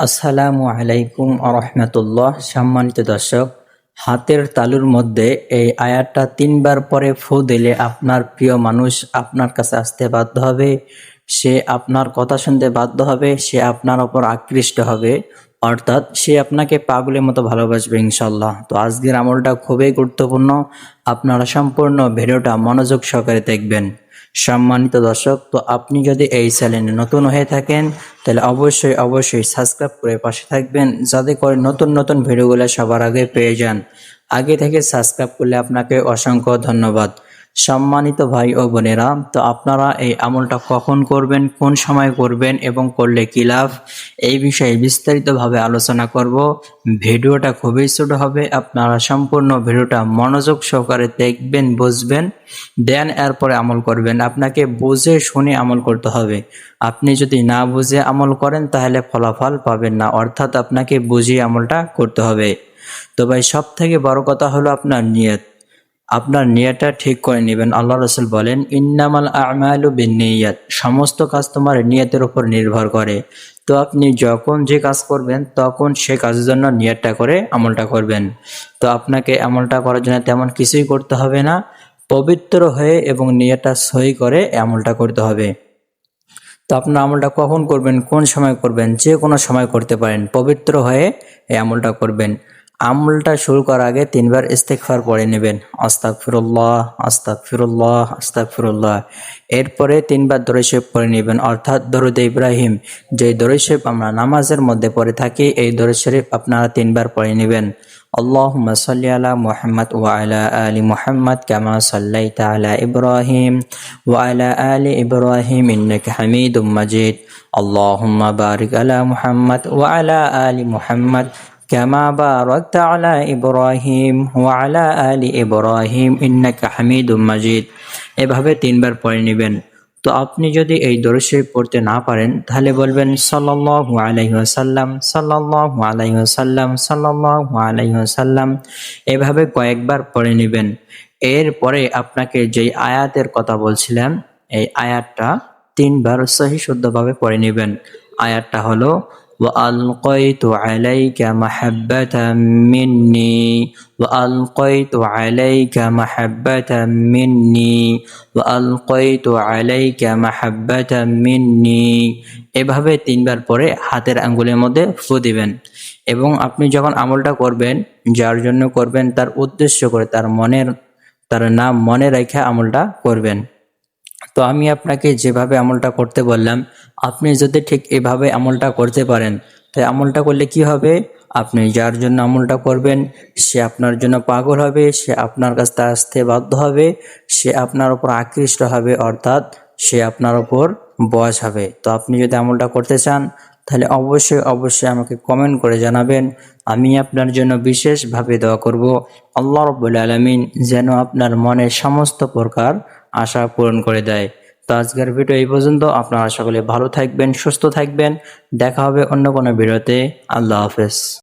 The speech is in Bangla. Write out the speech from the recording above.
আসসালামু আলাইকুম আরহামতুল্লাহ সম্মানিত দর্শক, হাতের তালুর মধ্যে এই আয়াতটা তিনবার পরে ফু দিলে আপনার প্রিয় মানুষ আপনার কাছে আসতে বাধ্য হবে, সে আপনার কথা শুনতে বাধ্য হবে, সে আপনার ওপর আকৃষ্ট হবে, অর্থাৎ সে আপনাকে পাগলের মতো ভালোবাসবে ইনশাল্লাহ তো আজকের আমলটা খুবই গুরুত্বপূর্ণ, আপনারা সম্পূর্ণ ভিডিওটা মনোযোগ সহকারে দেখবেন। সম্মানিত দর্শক, তো আপনি যদি এই চ্যানেলে নতুন হয়ে থাকেন, তাহলে অবশ্যই অবশ্যই সাবস্ক্রাইব করে পাশে থাকবেন, যাতে করে নতুন নতুন ভিডিওগুলো সবার আগে পেয়ে যান। আগে থেকে সাবস্ক্রাইব করলে আপনাকে অসংখ্য ধন্যবাদ। সম্মানিত ভাই ও বোনেরা, তো আপনারা এই আমলটা কখন করবেন, কোন সময় করবেন এবং করলে কি লাভ, এই বিষয়ে বিস্তারিতভাবে আলোচনা করব। ভিডিওটা খুবই ছোট হবে, আপনারা সম্পূর্ণ ভিডিওটা মনোযোগ সহকারে দেখবেন, বুঝবেন, দেন এরপরে আমল করবেন। আপনাকে বুঝে শুনে আমল করতে হবে। আপনি যদি না বুঝে আমল করেন, তাহলে ফলাফল পাবেন না, অর্থাৎ আপনাকে বুঝিয়ে আমলটা করতে হবে। তো ভাই সব থেকে বড় কথা হলো আপনার নিয়ত। আপনার নিয়তটা ঠিক করে নেবেন। আল্লাহ রসুল বলেন, ইন্নামাল আমালু বিনিয়াত। সমস্ত কাজ তোমার নিয়তের উপর নির্ভর করে। তো আপনি যখন যে কাজ করবেন, তখন সে কাজের জন্য নিয়তটা করে আমলটা করবেন। তো আপনাকে আমলটা করার জন্য তেমন কিছুই করতে হবে না। পবিত্র হয়ে এবং নিয়তটা সই করে আমলটা করতে হবে। তো আপনার আমলটা কখন করবেন, কোন সময় করবেন, যে কোনো সময় করতে পারেন। পবিত্র হয়ে এই আমলটা করবেন। আমলটা শুরু করার আগে তিনবার ইস্তেকফার পড়ে নেবেন আস্তাক ফিরুল্লাহ আস্তাক ফিরুল্লাহ আস্তাক ফিরুল্লাহ এরপরে তিনবার দরৈশেব পড়ে নেবেন অর্থাৎ দরুদ ইব্রাহিম যে দরৈশেব আমরা নামাজের মধ্যে পড়ে থাকি এই দরুদ শরীফ আপনারা তিনবার পড়ে নেবেন اللهم صل على محمد وعلى آل محمد كما صليت على إبراهيم وعلى آل إبراهيم إنك حميد مجيد اللهم بارك على محمد وعلى آل محمد كما باركت على إبراهيم وعلى آل إبراهيم إنك حميد مجيد এভাবে তিনবার পড়ে নেবেন তো আপনি যদি এই দরশে পড়তে না পারেন তাহলে বলবেন সাল্লাল্লাহু আলাইহি ওয়াসাল্লাম সাল্লাল্লাহু আলাইহি ওয়াসাল্লাম সাল্লাল্লাহু আলাইহি ওয়াসাল্লাম এভাবে কয়েকবার পড়ে নেবেন এরপরে আপনাকে যেই আয়াতের কথা বলছিলাম এই আয়াতটা তিনবার সহি শুদ্ধভাবে পড়ে নেবেন আয়াতটা হলো وألقيت عليك محبة مني وألقيت عليك محبة مني وألقيت عليك محبة مني এভাবে তিনবার পরে হাতের আঙ্গুলের মধ্যে ফু দিবেন এবং আপনি যখন আমলটা করবেন যার জন্য করবেন তার উদ্দেশ্য করে তার মনের তার নাম মনে রেখে আমলটা করবেন তো আমি আপনাকে যেভাবে আমলটা করতে বললাম আপনি যদি ঠিক এভাবে আমলটা করতে পারেন, তাই আমলটা করলে কি হবে? আপনি যার জন্য আমলটা করবেন, সে আপনার জন্য পাগল হবে, সে আপনার কাছ থেকে আসতে বাধ্য হবে, সে আপনার উপর আকৃষ্ট হবে, অর্থাৎ সে আপনার উপর বয়স হবে। তো আপনি যদি আমলটা করতে চান, তাহলে অবশ্যই অবশ্যই আমাকে কমেন্ট করে জানাবেন। আমি আপনার জন্য বিশেষভাবে দোয়া করব। আল্লাহ রব্বুল আলমিন যেন আপনার মনের সমস্ত প্রকার আশা পূরণ করে দেয়। তো আজকের ভিডিও এই পর্যন্ত। আপনারা সকলে ভালো থাকবেন, সুস্থ থাকবেন। দেখা হবে অন্য কোনো ভিডিওতে আল্লাহ হাফেজ।